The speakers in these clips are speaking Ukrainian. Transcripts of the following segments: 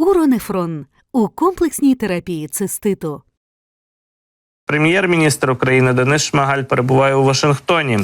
Уронефрон у комплексній терапії циститу. Прем'єр-міністр України Денис Шмигаль перебуває у Вашингтоні,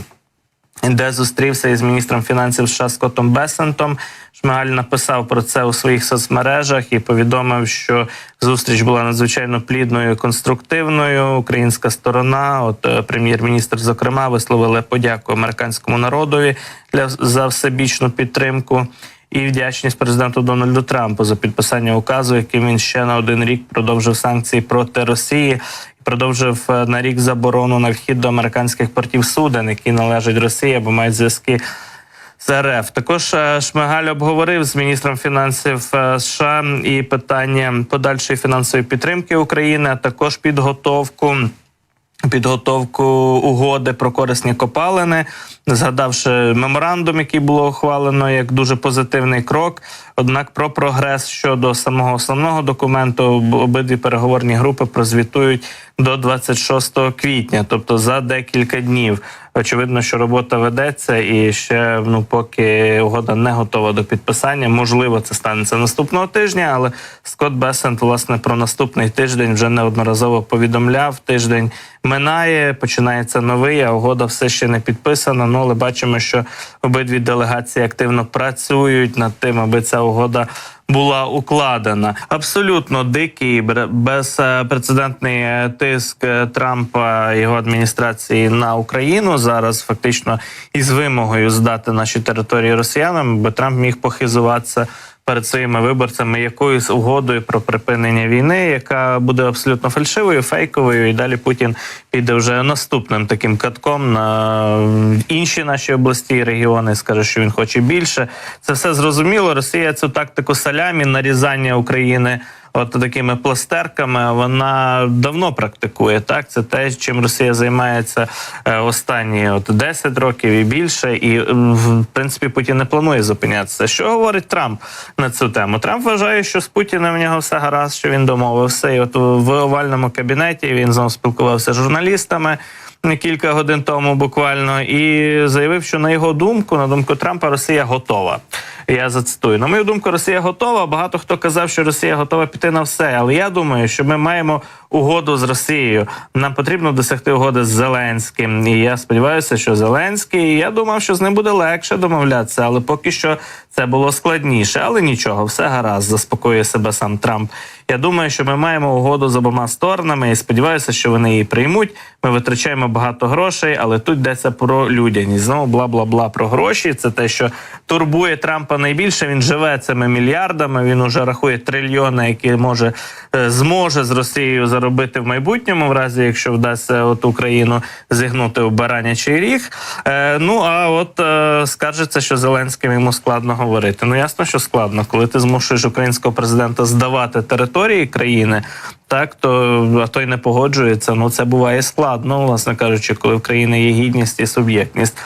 де зустрівся із міністром фінансів США Скоттом Бесентом. Шмигаль написав про це у своїх соцмережах і повідомив, що зустріч була надзвичайно плідною, і конструктивною. Українська сторона, от е, прем'єр-міністр, зокрема, висловили подяку американському народові для за всебічну підтримку. І вдячність президенту Дональду Трампу за підписання указу, яким він ще на один рік продовжив санкції проти Росії продовжив е, на рік заборону на вхід до американських портів суден, які належать Росії або мають зв'язки з РФ. Також е, Шмигаль обговорив з міністром фінансів е, США і питання подальшої фінансової підтримки України, а також підготовку. Підготовку угоди про корисні копалини, згадавши меморандум, який було ухвалено як дуже позитивний крок. Однак про прогрес щодо самого основного документу обидві переговорні групи прозвітують до 26 квітня, тобто за декілька днів. Очевидно, що робота ведеться, і ще ну поки угода не готова до підписання. Можливо, це станеться наступного тижня. Але Скотт Бесент, власне, про наступний тиждень вже неодноразово повідомляв. Тиждень минає, починається новий. А угода все ще не підписана. Ну але бачимо, що обидві делегації активно працюють над тим, аби ця угода. Була укладена. Абсолютно дикий безпрецедентний е, тиск е, Трампа його адміністрації на Україну зараз фактично із вимогою здати наші території росіянам, бо Трамп міг похизуватися перед своїми виборцями якоюсь угодою про припинення війни, яка буде абсолютно фальшивою, фейковою, і далі Путін піде вже наступним таким катком на інші наші області і регіони. Скаже, що він хоче більше. Це все зрозуміло. Росія цю тактику салямі нарізання України. От такими пластерками вона давно практикує. Так, це те, чим Росія займається е, останні от 10 років і більше. І в принципі Путін не планує зупинятися. Що говорить Трамп на цю тему? Трамп вважає, що з Путіним в нього все гаразд, що він домовився. І от в овальному кабінеті він знову спілкувався з журналістами. Кілька годин тому буквально і заявив, що на його думку, на думку Трампа, Росія готова. Я зацитую. На мою думку, Росія готова. Багато хто казав, що Росія готова піти на все. Але я думаю, що ми маємо угоду з Росією. Нам потрібно досягти угоди з Зеленським. І я сподіваюся, що Зеленський. Я думав, що з ним буде легше домовлятися, але поки що це було складніше. Але нічого, все гаразд, заспокоює себе сам Трамп. Я думаю, що ми маємо угоду з обома сторонами і сподіваюся, що вони її приймуть. Ми витрачаємо багато грошей, але тут йдеться про людяність. Знову бла бла бла про гроші. Це те, що турбує Трампа найбільше. Він живе цими мільярдами. Він уже рахує трильйони, які може е, зможе з Росією заробити в майбутньому, в разі якщо вдасться от Україну зігнути у баранячий ріг. Е, ну а от е, скаржиться, що Зеленським йому складно говорити. Ну ясно, що складно, коли ти змушуєш українського президента здавати території країни. Так, то а той не погоджується. Ну це буває складно, власне кажучи, коли в країни є гідність і суб'єктність.